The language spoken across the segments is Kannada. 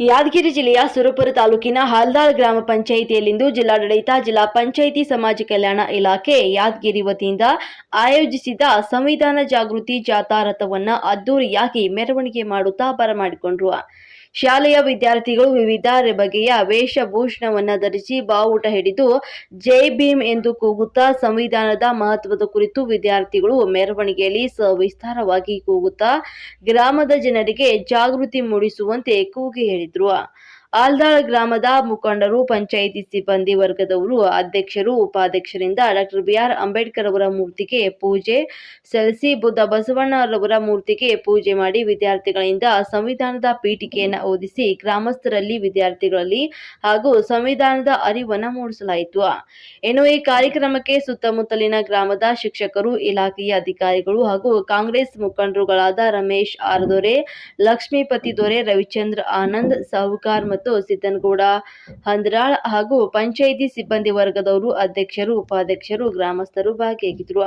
ಯಾದಗಿರಿ ಜಿಲ್ಲೆಯ ಸುರಪುರ ತಾಲೂಕಿನ ಹಾಲ್ದಾಳ್ ಗ್ರಾಮ ಪಂಚಾಯಿತಿಯಲ್ಲಿಂದು ಜಿಲ್ಲಾಡಳಿತ, ಜಿಲ್ಲಾ ಪಂಚಾಯಿತಿ, ಸಮಾಜ ಕಲ್ಯಾಣ ಇಲಾಖೆ ಯಾದಗಿರಿ ವತಿಯಿಂದ ಆಯೋಜಿಸಿದ ಸಂವಿಧಾನ ಜಾಗೃತಿ ಜಾಥಾ ರಥವನ್ನು ಅದ್ದೂರಿಯಾಗಿ ಮೆರವಣಿಗೆ ಮಾಡುತ್ತಾ ಬರಮಾಡಿಕೊಂಡ್ರು. ಶಾಲೆಯ ವಿದ್ಯಾರ್ಥಿಗಳು ವಿವಿಧ ಬಗೆಯ ವೇಷಭೂಷಣವನ್ನು ಧರಿಸಿ ಬಾವುಟ ಹಿಡಿದು ಜೈ ಭೀಮ್ ಎಂದು ಕೂಗುತ್ತಾ ಸಂವಿಧಾನದ ಮಹತ್ವದ ಕುರಿತು ವಿದ್ಯಾರ್ಥಿಗಳು ಮೆರವಣಿಗೆಯಲ್ಲಿ ಸವಿಸ್ತಾರವಾಗಿ ಕೂಗುತ್ತಾ ಗ್ರಾಮದ ಜನರಿಗೆ ಜಾಗೃತಿ ಮೂಡಿಸುವಂತೆ ಕೂಗಿ ಹೇಳಿದ್ರು. ಆಲ್ದಾಳ್ ಗ್ರಾಮದ ಮುಖಂಡರು, ಪಂಚಾಯಿತಿ ಸಿಬ್ಬಂದಿ ವರ್ಗದವರು, ಅಧ್ಯಕ್ಷರು, ಉಪಾಧ್ಯಕ್ಷರಿಂದ ಡಾಕ್ಟರ್ ಬಿ ಆರ್ ಅಂಬೇಡ್ಕರ್ ಅವರ ಮೂರ್ತಿಗೆ ಪೂಜೆ ಸಲ್ಲಿಸಿ ಬುದ್ಧ ಬಸವಣ್ಣರವರ ಮೂರ್ತಿಗೆ ಪೂಜೆ ಮಾಡಿ ವಿದ್ಯಾರ್ಥಿಗಳಿಂದ ಸಂವಿಧಾನದ ಪೀಠಿಕೆಯನ್ನು ಓದಿಸಿ ಗ್ರಾಮಸ್ಥರಲ್ಲಿ ವಿದ್ಯಾರ್ಥಿಗಳಲ್ಲಿ ಹಾಗೂ ಸಂವಿಧಾನದ ಅರಿವನ್ನು ಮೂಡಿಸಲಾಯಿತು. ಇನ್ನು ಈ ಕಾರ್ಯಕ್ರಮಕ್ಕೆ ಸುತ್ತಮುತ್ತಲಿನ ಗ್ರಾಮದ ಶಿಕ್ಷಕರು, ಇಲಾಖೆಯ ಅಧಿಕಾರಿಗಳು ಹಾಗೂ ಕಾಂಗ್ರೆಸ್ ಮುಖಂಡರುಗಳಾದ ರಮೇಶ್ ಆರ್ದೊರೆ, ಲಕ್ಷ್ಮೀಪತಿ ದೊರೆ, ರವಿಚಂದ್ರ ಆನಂದ್, ಸಾಹುಕಾರ್ ಸಿದ್ದನಗೌಡ ಹಂದ್ರಾಳ್ ಹಾಗೂ ಪಂಚಾಯಿತಿ ಸಿಬ್ಬಂದಿ ವರ್ಗದವರು ಅಧ್ಯಕ್ಷರು ಉಪಾಧ್ಯಕ್ಷರು ಗ್ರಾಮಸ್ಥರು ಭಾಗಿಯಾಗಿದ್ದರು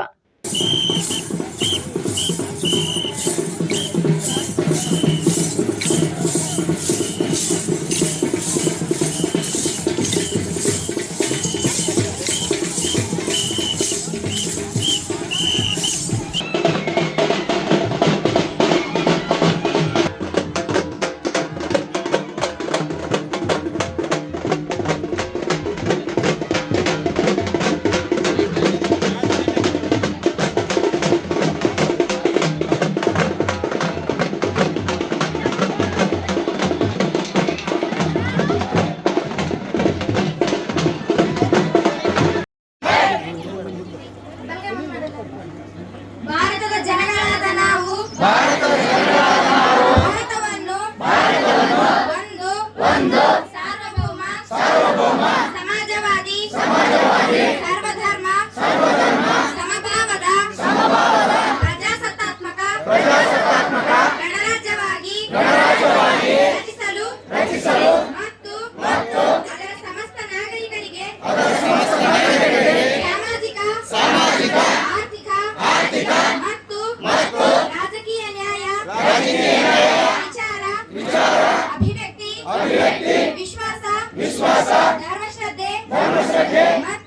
again.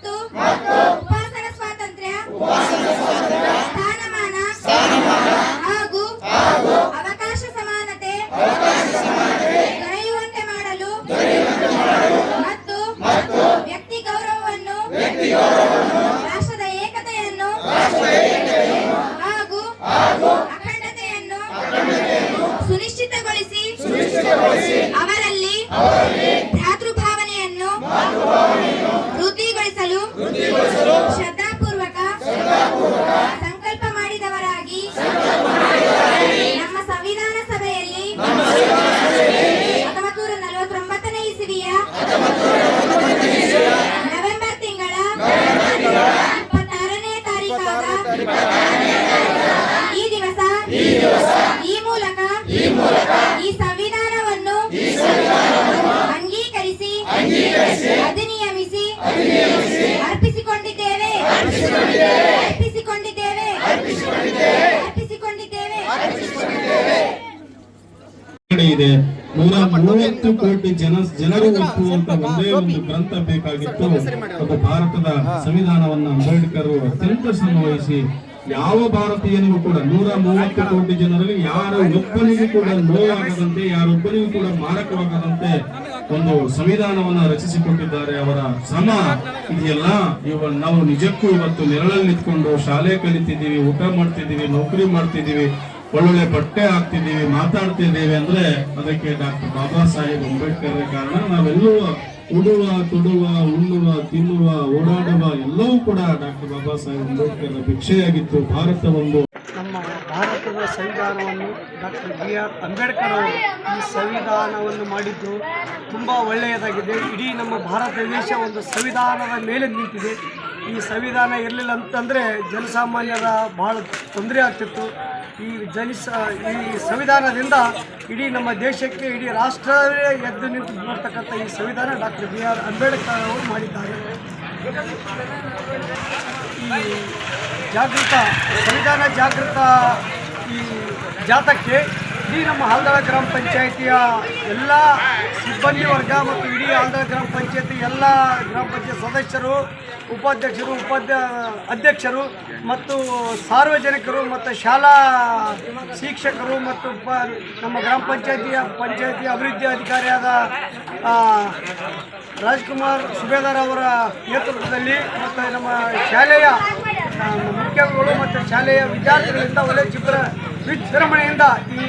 ಈ ಮೂಲಕ ಈ ಸಂವಿಧಾನವನ್ನು ಅಂಗೀಕರಿಸಿ ಅಧಿನಿಯಮಿಸಿ ಅರ್ಪಿಸಿಕೊಂಡಿದ್ದೇವೆ. ಅರ್ಪಿಸಿಕೊಂಡಿದ್ದೇವೆ. ಅರ್ಪಿಸಿಕೊಂಡಿದ್ದೇವೆ. ಅರ್ಪಿಸಿಕೊಂಡಿದ್ದೇವೆ. ಇದೆ ನೂರ ಮೂವತ್ತು ಕೋಟಿ ಜನ ಜನರು ಒಪ್ಪುವಂತ ಒಂದೇ ಒಂದು ಗ್ರಂಥ ಬೇಕಾಗಿತ್ತು ಅದು ಭಾರತದ ಸಂವಿಧಾನವನ್ನು ಅಂಬೇಡ್ಕರ್ ಅತ್ಯಂತ ಶ್ರಮವಹಿಸಿ ಯಾವ ಭಾರತೀಯನಿಗೂ ಕೂಡ ನೂರ ಮೂವತ್ತು ಕೋಟಿ ಜನರಲ್ಲಿ ಯಾರ ಒಬ್ಬನಿಗೂ ಕೂಡ ನೋವಾಗದಂತೆ ಯಾರೊಬ್ಬನಿಗೂ ಕೂಡ ಮಾರಕವಾಗದಂತೆ ಒಂದು ಸಂವಿಧಾನವನ್ನ ರಚಿಸಿಕೊಟ್ಟಿದ್ದಾರೆ ಅವರ ಶ್ರಮ ಇದೆಯಲ್ಲ? ಇವ ನಾವು ನಿಜಕ್ಕೂ ಇವತ್ತು ನೆರಳಲ್ಲಿ ನಿಂತ್ಕೊಂಡು ಶಾಲೆ ಕಲಿತಿದ್ದೀವಿ, ಊಟ ಮಾಡ್ತಿದ್ದೀವಿ, ನೌಕರಿ ಮಾಡ್ತಿದ್ದೀವಿ, ಒಳ್ಳೊಳ್ಳೆ ಬಟ್ಟೆ ಹಾಕ್ತಿದ್ದೀವಿ, ಮಾತಾಡ್ತಿದ್ದೀವಿ ಅಂದ್ರೆ ಅದಕ್ಕೆ ಡಾಕ್ಟರ್ ಬಾಬಾ ಸಾಹೇಬ್ ಅಂಬೇಡ್ಕರ್ ಕಾರಣ ನಾವೆಲ್ಲೂ ಉಡುವ, ತೊಡುವ ಉಣ್ಣುವ ತಿನ್ನುವ, ಓಡಾಡುವ ಎಲ್ಲವೂ ಕೂಡ ಡಾಕ್ಟರ್ ಬಾಬಾ ಸಾಹೇಬ್ ಅಂಬೇಡ್ಕರ್ ಭಿಕ್ಷೆಯಾಗಿತ್ತು. ಭಾರತ ಒಂದು. ನಮ್ಮ ಭಾರತದ ಸಂವಿಧಾನವನ್ನು ಡಾಕ್ಟರ್ ಬಿ ಆರ್ ಅಂಬೇಡ್ಕರ್ ಅವರು ಈ ಸಂವಿಧಾನವನ್ನು ಮಾಡಿದ್ದು ತುಂಬ ಒಳ್ಳೆಯದಾಗಿದೆ. ಇಡೀ ನಮ್ಮ ಭಾರತ ದೇಶ ಒಂದು ಸಂವಿಧಾನದ ಮೇಲೆ ನಿಂತಿದೆ. ಈ ಸಂವಿಧಾನ ಇರಲಿಲ್ಲ ಅಂತಂದರೆ ಜನಸಾಮಾನ್ಯರ ಭಾಳ ತೊಂದರೆ ಆಗ್ತಿತ್ತು. ಈ ಜನಿಸ ಈ ಸಂವಿಧಾನದಿಂದ ಇಡೀ ನಮ್ಮ ದೇಶಕ್ಕೆ, ಇಡೀ ರಾಷ್ಟ್ರವೇ ಎದ್ದು ನಿಂತು ಬರ್ತಕ್ಕಂಥ ಈ ಸಂವಿಧಾನ ಡಾಕ್ಟರ್ ಬಿ ಆರ್ ಅಂಬೇಡ್ಕರ್ ಅವರು ಮಾಡಿದ್ದಾರೆ. ಈ ಜಾಗೃತ, ಸಂವಿಧಾನ ಜಾಗೃತ ಈ ಜಾಥಕ್ಕೆ ಇಡೀ ನಮ್ಮ ಹಾಲ್ದಾಳ ಗ್ರಾಮ ಪಂಚಾಯಿತಿಯ ಎಲ್ಲ ಸಿಬ್ಬಂದಿ ವರ್ಗ ಮತ್ತು ಇಡೀ ಹಾಲ್ದಾಳ ಗ್ರಾಮ ಪಂಚಾಯತಿ ಎಲ್ಲ ಗ್ರಾಮ ಪಂಚಾಯತ್ ಸದಸ್ಯರು, ಉಪಾಧ್ಯಕ್ಷರು, ಉಪಾಧ್ಯ ಅಧ್ಯಕ್ಷರು ಮತ್ತು ಸಾರ್ವಜನಿಕರು ಮತ್ತು ಶಾಲಾ ಶಿಕ್ಷಕರು ಮತ್ತು ನಮ್ಮ ಗ್ರಾಮ ಪಂಚಾಯತಿಯ ಪಂಚಾಯತಿ ಅಭಿವೃದ್ಧಿ ಅಧಿಕಾರಿಯಾದ ರಾಜ್ಕುಮಾರ್ ಸುಬೇದಾರ್ ಅವರ ನೇತೃತ್ವದಲ್ಲಿ ಮತ್ತು ನಮ್ಮ ಶಾಲೆಯ ಮುಖ್ಯಗಳು ಮತ್ತು ಶಾಲೆಯ ವಿದ್ಯಾರ್ಥಿಗಳಿಂದ ಒಳ್ಳೆಯ ಚಿತ್ರ ವಿಜೃಂಭಣೆಯಿಂದ ಈ